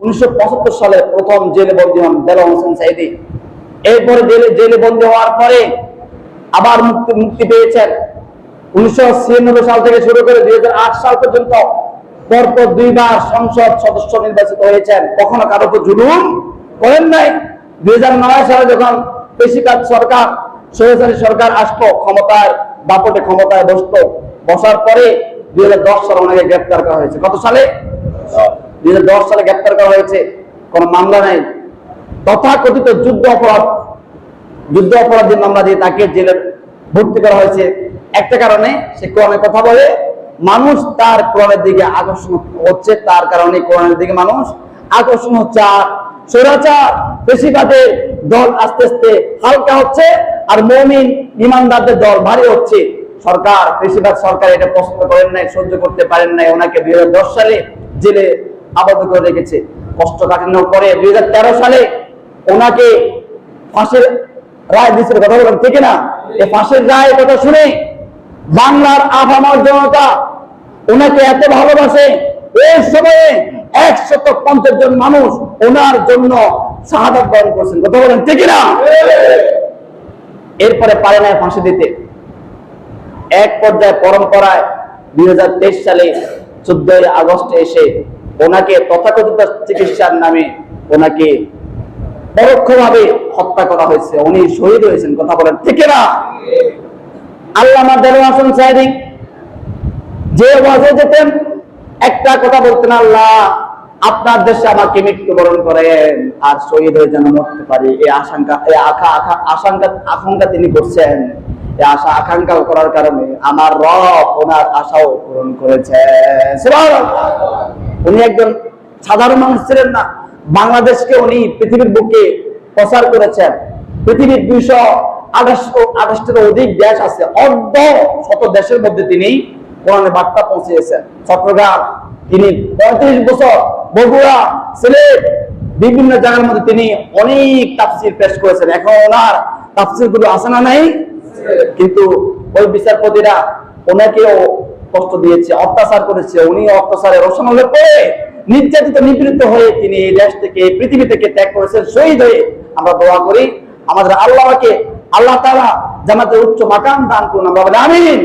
উনিশশো পঁচাত্তর সালে প্রথম জেলে বন্দী হন দেলা হোসেন সাইদি এরপরে জেলে জেলে বন্দী হওয়ার পরে আবার মুক্তি মুক্তি পেয়েছেন। উনিশশো সাল থেকে শুরু করে দুই হাজার আট সাল পর্যন্ত পরপর দুইবার সংসদ সদস্য নির্বাচিত হয়েছেন। কখনো কারও উপর জুলুম করেন নাই। দুই হাজার নয় সালে যখন পেশিকাত সরকার সৈয়দারি সরকার আসতো ক্ষমতায় বাপটে ক্ষমতায় বসতো, বসার পরে দুই হাজার দশ সালে ওনাকে গ্রেপ্তার করা হয়েছে। কত সালে? দুই সালে গ্রেপ্তার করা হয়েছে। কোন মামলা নাই। তথাকথিত যুদ্ধ অপরাধ, যুদ্ধ অপরাধীর মামলা দিয়ে তাকে জেলে ভর্তি করা হয়েছে। একটা কারণে সে কোরআনের কথা বলে, মানুষ তার কোরআনের দিকে আকর্ষণ হচ্ছে, তার কারণে কোরআনের দিকে মানুষ আকর্ষণ হচ্ছে। আর স্বৈরাচার বেশিরভাগের দল আস্তে আস্তে হালকা হচ্ছে, আর মমিন ইমানদারদের দল ভারী হচ্ছে। সরকার, বেশিরভাগ সরকার এটা পছন্দ করেন নাই, সহ্য করতে পারেন নাই। ওনাকে দুই সালে জেলে আবদ্ধ করে রেখেছে। কষ্ট কাটানোর পরে দুই সালে ওনাকে ফাঁসের রায় দিচ্ছে কথা বলেন ঠিক না? এই ফাঁসের রায় কথা শুনে বাংলার আভামার জনতা ওনাকে এত ভালোবাসে, এই সময়ে একশত পঞ্চাশ জন মানুষ ওনার জন্য শাহাদাত বরণ করছেন, কথা বলেন, ঠিক না? এরপরে পারে না ফাঁসি দিতে। এক পর্যায়ে পরম্পরায় দুই হাজার তেইশ সালে চোদ্দই আগস্টে এসে ওনাকে তথাকথিত চিকিৎসার নামে ওনাকে পরোক্ষভাবে হত্যা করা হয়েছে। উনি শহীদ হয়েছেন, কথা বলেন। ঠিক না আল্লামা দেলোয়ার হাসান সাহেব যে ওয়াজে যেতেন, একটা কথা বলতেন, আল্লাহ, আপনার দেশে আমাকে মৃত্যুবরণ করেন, আর শহীদ হয়ে যেন মরতে পারি। এই আশঙ্কা, এই আশা আশা- আশঙ্কা আশঙ্কা তিনি করছেন। এই আশা আকাঙ্ক্ষা করার কারণে আমার রব ওনার আশাও পূরণ করেছে উনি একজন সাধারণ মানুষ ছিলেন না। বাংলাদেশকে উনি পৃথিবীর বুকে প্রচার করেছেন। পৃথিবীর দুইশো আঠাশ আঠাশটির অধিক দেশ আছে, অর্ধ শত দেশের মধ্যে তিনি কোরআনের বার্তা পৌঁছিয়েছেন। চট্টগ্রাম, তিনি পঁয়ত্রিশ বছর বগুড়া, সিলেট, বিভিন্ন জায়গার মধ্যে তিনি অনেক তাফসির পেশ করেছেন। এখন ওনার তাফসিরগুলো আছে না নাই? কিন্তু ওই বিচারপতিরা ওনাকেও কষ্ট দিয়েছে, অত্যাচার করেছে, উনি অত্যাচারের রসমালে পড়ে। নির্যাতিত, নিপীড়িত হয়ে তিনি এই দেশ থেকে, এই পৃথিবী থেকে ত্যাগ করেছেন, শহীদ হয়ে আমরা দোয়া করি, আমাদের আল্লাহকে, আল্লাহ তাআলা জামাতে উচ্চ মাকাম দান করুন, আমরা বলি আমিন।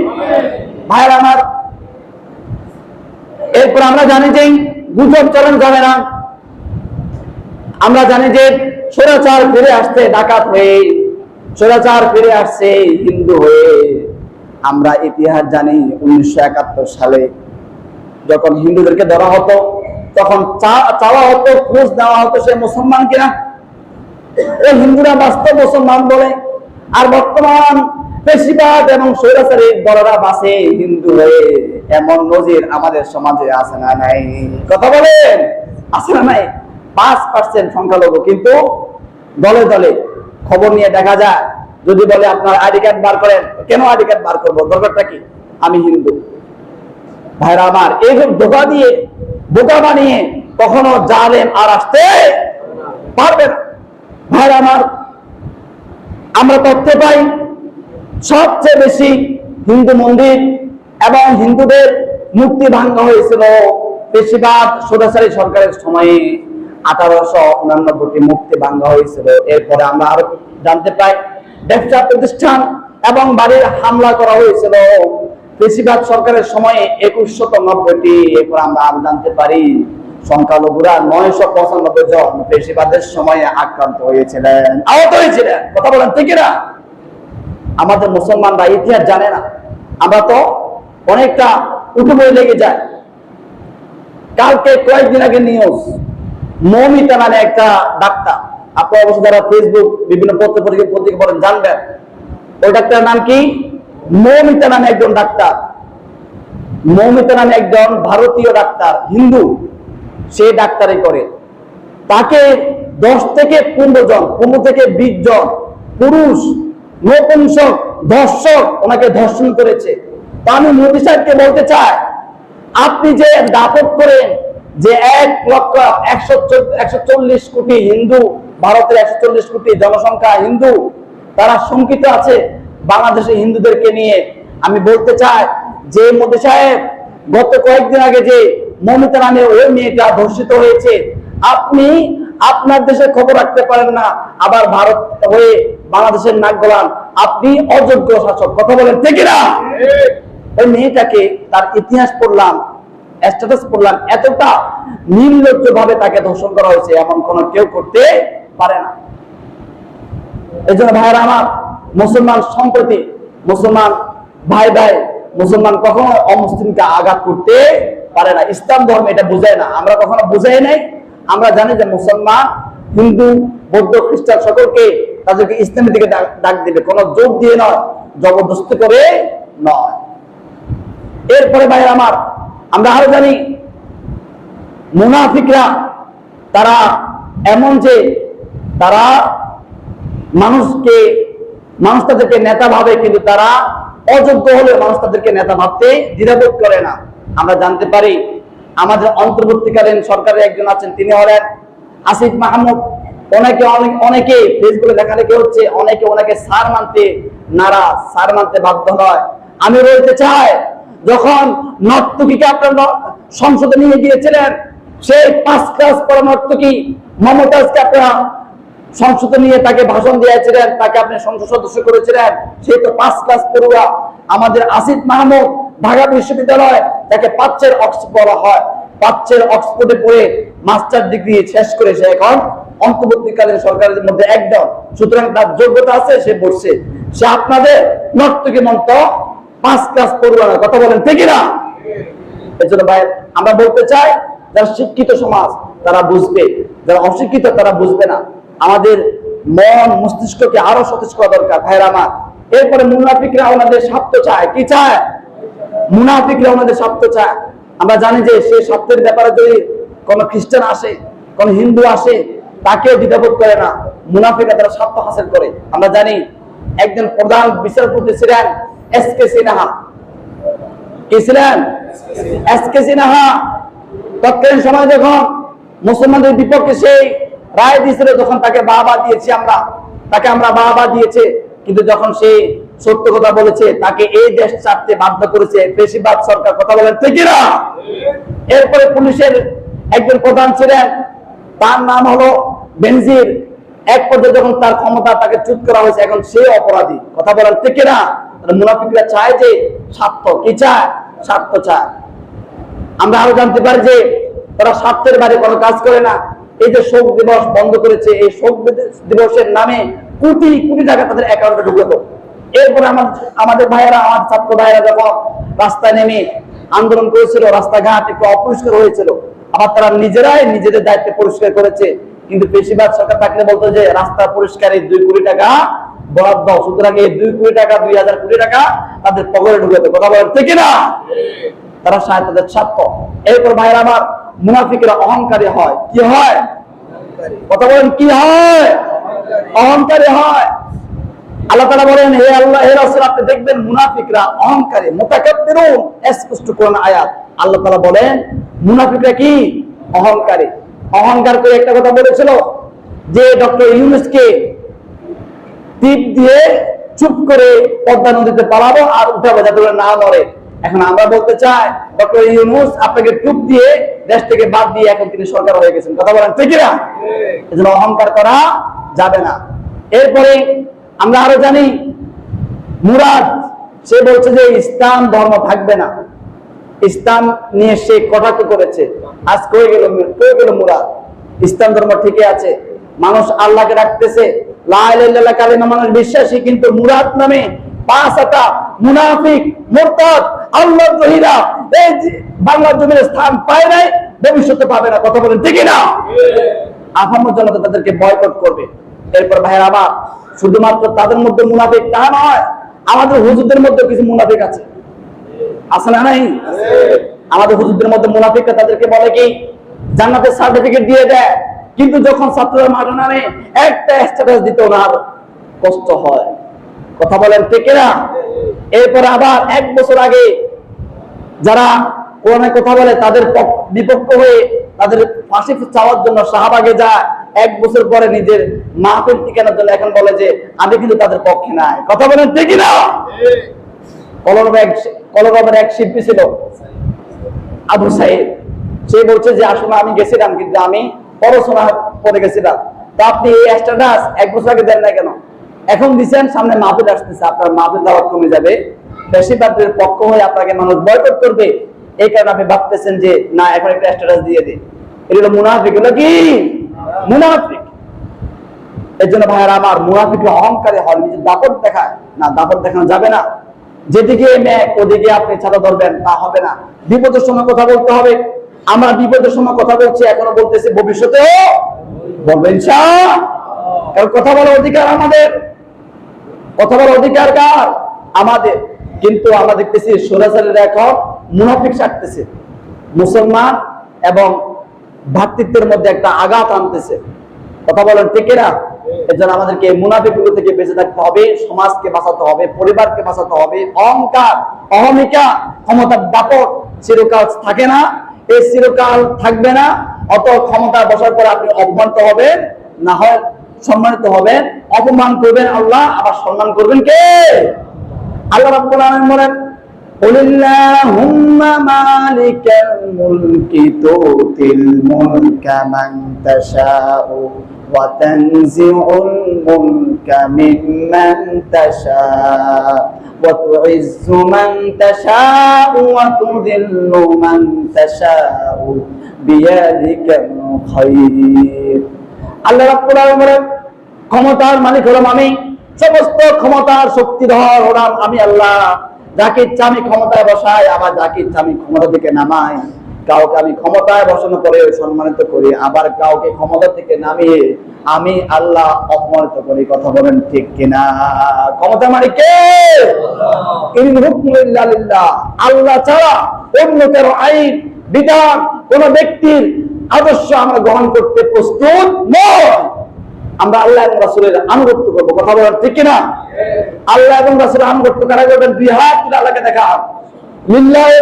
ভাইয়ের আমার, এরপর আমরা জানি যে গুজব চলন যাবে না। আমরা জানি যে স্বৈরাচার ফিরে আসছে ডাকাত হয়ে, স্বৈরাচার ফিরে আসছে হিন্দু হয়ে। আমরা ইতিহাস জানি উনিশশো একাত্তর সালে। যখন হিন্দুদেরকে ধরা হতো, তখন চাওয়া হতো, খোঁজ দেওয়া হতো সে মুসলমান কিনা। এই হিন্দুরা বাস্তব মুসলমান বলে। আর বর্তমান পেশিবাদ এবং স্বৈরাচারী বড়রা বাসে হিন্দু হয়ে এমন নজির আমাদের সমাজে আছে না নাই? কথা বলেন, আছে না নাই? পাঁচ পার্সেন্ট সংখ্যালঘু, কিন্তু দলে দলে খবর নিয়ে দেখা যায় যদি বলে আপনার আইডি কার্ড বার করেন, কেন আইডি কার্ড বার করব? দরকারটা কি? আমি হিন্দু। ভাইরা আমার, এই যে ধোকা দিয়ে, বোকা বানিয়ে কখনো জালেম আর আসতে পারবে না। ভাইরা আমার, আমরা তথ্য পাই, সবচেয়ে বেশি হিন্দু মন্দির এবং হিন্দুদের মুক্তি ভাঙ্গা হয়েছিল বেশিরভাগ সদাচারী সরকারের সময়ে। আঠারোশো উনানব্বইটি মুক্তি ভাঙ্গা হয়েছিল। এরপরে আমরা আরও জানতে পাই ব্যবসা প্রতিষ্ঠান এবং বাড়ির হামলা করা হয়েছিল। বেশিরভাগ সরকারের সময়ে একুশশত নব্বইটি, এরপর আমরা আরও জানতে পারি, সংখ্যালঘুরা নয়শো পঁচানব্বই জন বেশিরভাগের সময়ে আক্রান্ত হয়েছিলেন, আহত হয়েছিলেন। কথা বলেন, ঠিক না আমাদের মুসলমানরা ইতিহাস জানে না। আমরা তো অনেকটা উঠে বই লেগে যায় কালকে কয়েকদিন আগে নিউজ মৌমিতা নামে একটা ডাক্তার আপনি অবশ্য যারা ফেসবুক বিভিন্ন পত্র পত্রিকা পত্রিকা পড়েন, জানবেন। ওই ডাক্তারের নাম কি? মৌমিতা নামে একজন ডাক্তার। মৌমিতা নামে একজন ভারতীয় ডাক্তার, হিন্দু। সে ডাক্তারি করে। তাকে দশ থেকে পনেরো জন, পনেরো থেকে বিশ জন পুরুষ নপুংসক ধর্ষক ওনাকে ধর্ষণ করেছে। তা আমি মোদী সাহেবকে বলতে চাই, আপনি যে দাপট করেন যে এক লক্ষ একশো একশো চল্লিশ কোটি হিন্দু ভারতের একশো চল্লিশ কোটি জনসংখ্যা হিন্দু, তারা শঙ্কিত আছে বাংলাদেশের হিন্দুদেরকে নিয়ে। আমি বলতে চাই যে মোদী সাহেব, গত কয়েকদিন আগে যে মমিতা নামে ওই মেয়েটা ধর্ষিত হয়েছে, আপনি আপনার দেশের খবর রাখতে পারেন না, আবার ভারত হয়ে বাংলাদেশের নাক গলান। আপনি অযোগ্য শাসক, কথা বলেন, ঠিক না ওই মেয়েটাকে তার ইতিহাস পড়লাম স্ট্যাটাস পড়লাম, এতটা নির্লজ্জ ভাবে তাকে ধর্ষণ করা হয়েছে, এমন কোন কেউ করতে পারে না। এই জন্য ভাইয়েরা আমার মুসলমান সম্প্রতি মুসলমান ভাই ভাই মুসলমান কখনো অমুসলিমকে আঘাত করতে পারে না। ইসলাম ধর্ম এটা বুঝায় না। আমরা কখনো বুঝাই নাই। আমরা জানি যে মুসলমান, হিন্দু, বৌদ্ধ, খ্রিস্টান সকলকে তাদেরকে ইসলামের দিকে ডাক- দিবে। কোনো জোর দিয়ে নয়, জবরদস্তি করে নয়। এরপরে ভাইয়ের আমার, আমরা আরও জানি, মুনাফিকরা তারা এমন যে তারা মানুষকে, মানুষ তাদেরকে নেতা ভাবে, কিন্তু তারা অযোগ্য হলে মানুষ তাদেরকে নেতা ভাবতে দ্বিধাবোধ করে না। আমরা জানতে পারি, আমাদের অন্তর্বর্তীকালীন সরকারের একজন আছেন, তিনি হলেন আসিফ মাহমুদ। অনেকে অনেক, অনেকে ফেসবুকে লেখালেখি হচ্ছে, অনেকে ওনাকে সার মানতে নারা, সার মানতে বাধ্য নয় আমি বলতে চাই, যখন নর্তকীকে আপনার সংসদে নিয়ে গিয়েছিলেন, সেই পাঁচ ক্লাস পড়া নর্তকী মমতাজকে আপনারা সংসদে নিয়ে তাকে ভাষণ দিয়েছিলেন, তাকে আপনি সংসদ সদস্য করেছিলেন সে তো পাঁচ ক্লাস পড়ুয়া আমাদের আসিফ মাহমুদ ঢাকা বিশ্ববিদ্যালয় তাকে পাচ্ছের অক্সফোর্ড বলা হয়। পাচ্ছের অক্সফোর্ডে পড়ে মাস্টার ডিগ্রি শেষ করে সে এখন অন্তর্বর্তীকালীন সরকারের মধ্যে একদম সুতরাং তার যোগ্যতা আছে, সে বসছে সে আপনাদের নর্তকী মন্ত পাঁচ ক্লাস পড়ুয়া না কথা বলেন, ঠিক না এই জন্য ভাই, আমরা বলতে চাই, যারা শিক্ষিত সমাজ, তারা বুঝবে। যারা অশিক্ষিত, তারা বুঝবে না। আমাদের মন মস্তিষ্ককে আরও সতেজ করা দরকার। ভাইরা আমার, এরপরে মুনাফিকরা ওনাদের স্বার্থ চায়। কি চায়? মুনাফিকরা ওনাদের স্বার্থ চায়। আমরা জানি যে সেই স্বার্থের ব্যাপারে যদি কোন খ্রিস্টান আসে, কোন হিন্দু আসে, তাকেও দ্বিধাবোধ করে না। মুনাফিকরা তারা স্বার্থ হাসিল করে। আমরা জানি একজন প্রধান বিচারপতি ছিলেন এস কে সিনহা। কে ছিলেন? S K Sinha. তৎকালীন সময় যখন মুসলমানদের বিপক্ষে সেই রায় দিয়েছিল যখন তাকে বাবা দিয়েছি আমরা, তাকে আমরা বাবা দিয়েছে। কিন্তু যখন সে সত্য কথা বলেছে, তাকে এই দেশ ছাড়তে বাধ্য করেছে, বেশিরভাগ সরকার, কথা বলেন ঠিক না এরপরে পুলিশের একজন প্রধান ছিলেন, তার নাম হলো বেনজির। এক পর্যায়ে যখন তার ক্ষমতা তাকে চুপ করা হয়েছে, এখন সে অপরাধী, কথা বলেন ঠিক না মুনাফিকরা চায় যে স্বার্থ, কি চায়? স্বার্থ চায়। আমরা আরও জানতে পারি যে তারা স্বার্থের বাইরে কোনো কাজ করে না। এই যে শোক দিবস বন্ধ করেছে, এই শোক দিবসের নামে কোটি কোটি টাকা তাদের অ্যাকাউন্টে ঢুকে দেবো এরপরে আমাদের আমাদের ভাইয়েরা, আমার ছাত্র ভাইয়েরা যখন রাস্তায় নেমে আন্দোলন করেছিল, রাস্তাঘাট একটু অপরিষ্কার হয়েছিল, আবার তারা নিজেরাই নিজেদের দায়িত্বে পরিষ্কার করেছে। কিন্তু বেশিরভাগ সরকার থাকলে বলতো যে, রাস্তা পরিষ্কারে দুই কোটি টাকা বরাদ্দ। সুতরাং এই দুই কোটি টাকা, দুই হাজার কোটি টাকা তাদের পকেটে ঢুকে দেবে কথা বলেন, ঠিক না তারা তাদের স্বার্থ। এরপর ভাইয়ের আমার মুনাফিকেরা অহংকারী হয়। কি হয়? কথা বলেন, কি হয়? অহংকারী হয়। আল্লাহ তাআলা বলেন, হে আল্লাহ, হে রাসূল, আপনি দেখবেন মুনাফিকরা অহংকারী, মুতাকাব্বিরুন। স্পষ্ট কোন আয়াত। আল্লাহ তাআলা বলেন, মুনাফিকরা কি? অহংকারী। অহংকার করে একটা কথা বলেছিল যে ডক্টর ইউনুসকে টিপ দিয়ে চুপ করে পদ্মা নদীতে পালাবো আর উঠাবো যাতে না মরে এখন আমরা বলতে চাই, ডক্টর ইউনুস আপনাকে টুপ দিয়ে দেশ থেকে বাদ দিয়ে এখন তিনি সরকার হয়ে গেছেন। কথা বলেন, ঠিক না এজন্য অহংকার করা যাবে না। এরপরে আমরা আরও জানি, মুরাদ, সে বলছে যে ইসলাম ধর্ম থাকবে না। ইসলাম নিয়ে সে কটাক্ষ করেছে। আজ কয়ে গেল কয়ে গেল মুরাদ? ইসলাম ধর্ম ঠিকই আছে। মানুষ আল্লাহকে রাখতেছে লা ইলাহা ইল্লাল্লাহ কালিমা, মানুষ বিশ্বাসী, কিন্তু মুরাদ নামে পাঁচ আটা মুনাফিক, মুরতাদ আল্লাহ দ্রোহীরা এই বাংলার জমির স্থান পায় নাই, ভবিষ্যতে পাবে না। কথা বলেন ঠিক না? আফাম জনতা তাদেরকে বয়কট করবে। এরপর ভাইয়ের আমার, শুধুমাত্র তাদের মধ্যে মুনাফিক তা নয়, আমাদের হুজুরদের মধ্যে কিছু মুনাফিক আছে। আছে না নাই? আমাদের হুজুরদের মধ্যে মুনাফিকরা তাদেরকে বলে কি, জান্নাতের সার্টিফিকেট দিয়ে দেয়, কিন্তু যখন ছাত্ররা মাঠে নামে, একটা স্ট্যাটাস দিতে ওনার কষ্ট হয়। কথা বলেন ঠিক না? এরপরে আবার এক বছর আগে যারা কোরআনে কথা বলে তাদের বিপক্ষ হয়ে তাদের ফাঁসি চাওয়ার জন্য শাহবাগে যায়, এক বছর পরে নিজের মাহফিল ঠিকানার জন্য এখন বলে যে, আমি কিন্তু তাদের পক্ষে নাই। কথা বলেন ঠিক না এক শিল্পী ছিল, আবু সাইদ। সে বলছে যে, আসলে আমি গেছিলাম, কিন্তু আমি পড়াশোনা পড়ে গেছিলাম। তা আপনি এই স্ট্যাটাস এক বছর আগে দেন না কেন? এখন দিচ্ছেন সামনে মাহফিল আসতেছে। আপনার মাহফিল দাওয়াত কমে যাবে। বেশিরভাগের পক্ষ হয়ে আপনাকে মানুষ বয়কট করবে। এই কারণে আপনি ভাবতেছেন যে, না, এখন একটা স্ট্যাটাস দিয়ে দিই এটা হলো মুনাফিক, হলো কি? মুনাফিক। এর জন্য ভাইয়ারা আমার মুনাফিক অহংকারে হয় নিজের দাপট দেখায়। না, দাপট দেখানো যাবে না। যেদিকে মেঘ, ওদিকে আপনি ছাতা ধরবেন, তা হবে না। বিপদের সময় কথা বলতে হবে। আমরা বিপদের সময় কথা বলছি, এখনও বলতেছি, ভবিষ্যতেও বলবেন কথা বলার অধিকার আমাদের। কথা বলার অধিকার কার? আমাদের। কিন্তু আমরা দেখতেছি সোরাচারের এখন মুনাফিক ছাড়তেছে মুসলমান এবং ভ্রাতৃত্বের মধ্যে একটা আঘাত আনতেছে। কথা বলেন, ঠিক না এর জন্য আমাদেরকে মুনাফিকগুলো থেকে বেঁচে থাকতে হবে, সমাজকে বাঁচাতে হবে, পরিবারকে বাঁচাতে হবে। অহংকার, অহমিকা ক্ষমতা দাপট চিরকাল থাকে না। এই চিরকাল থাকবে না অত ক্ষমতা বসার পর আপনি অপমানিত হবেন, না হয় সম্মানিত হবেন। অপমান করবেন আল্লাহ, আবার সম্মান করবেন কে? আল্লাহ রাব্বুল আলামিন বলেন قل اللهم مالك الملك تؤتي الملك من تشاء وتنزع الملك ممن تشاء وتعز من تشاء وتذل من تشاء بيدك الخير আল্লাহ রাব্বুল আলামিন বলেন ক্ষমতার মালিক হলাম আমি সমস্ত ক্ষমতার শক্তিধর হলাম আমি আল্লাহ। যাকে ইচ্ছা আমি ক্ষমতায় বসাই, আবার যাকে ইচ্ছা আমি ক্ষমতা থেকে নামাই। কাউকে আমি ক্ষমতায় বসানো করে সম্মানিত করি, আবার কাউকে ক্ষমতা থেকে নামিয়ে আমি আল্লাহ অপমানিত করি। কথা বলেন ঠিক কিনা? ক্ষমতা মানে কে? আল্লাহ ছাড়া অন্য কারও আইন, বিধান কোন ব্যক্তির আদর্শ আমরা গ্রহণ করতে প্রস্তুত নয়। আমরা আল্লাহ এবং রাসূলের আনুগত্য করব। কথা বলার ঠিক কিনা? আল্লাহ এবং রাসূলের আনুগত্য কারা করবেন? দুই হাত আল্লাহকে দেখা। লিল্লাহি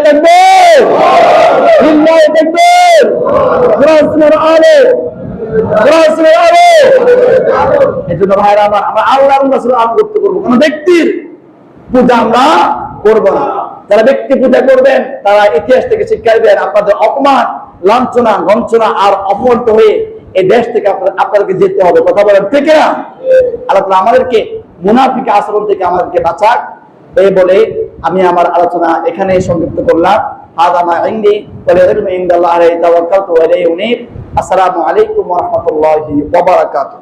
আমার, আমরা করব। কোন ব্যক্তির পূজা আমরা করব না। যারা ব্যক্তি পূজা করবেন, তারা ইতিহাস থেকে শিক্ষা দিবেন আপনাদের অপমান, লাঞ্ছনা গঞ্চনা আর অপমানিত হয়ে এই দেশ থেকে আপনাদেরকে যেতে হবে। কথা বলেন, ঠিক না আল্লাহ আমাদেরকে মুনাফিক আচরণ থেকে আমাদেরকে বাঁচাক। এই বলে আমি আমার আলোচনা এখানে সংযুক্ত করলাম। هذا ما عندي ওয়া লা الله عليه আলাইহি ইলাইহি উনীব। আসসালামু আলাইকুম ওয়া রাহমাতুল্লাহি ওয়া বারাকাতুহু।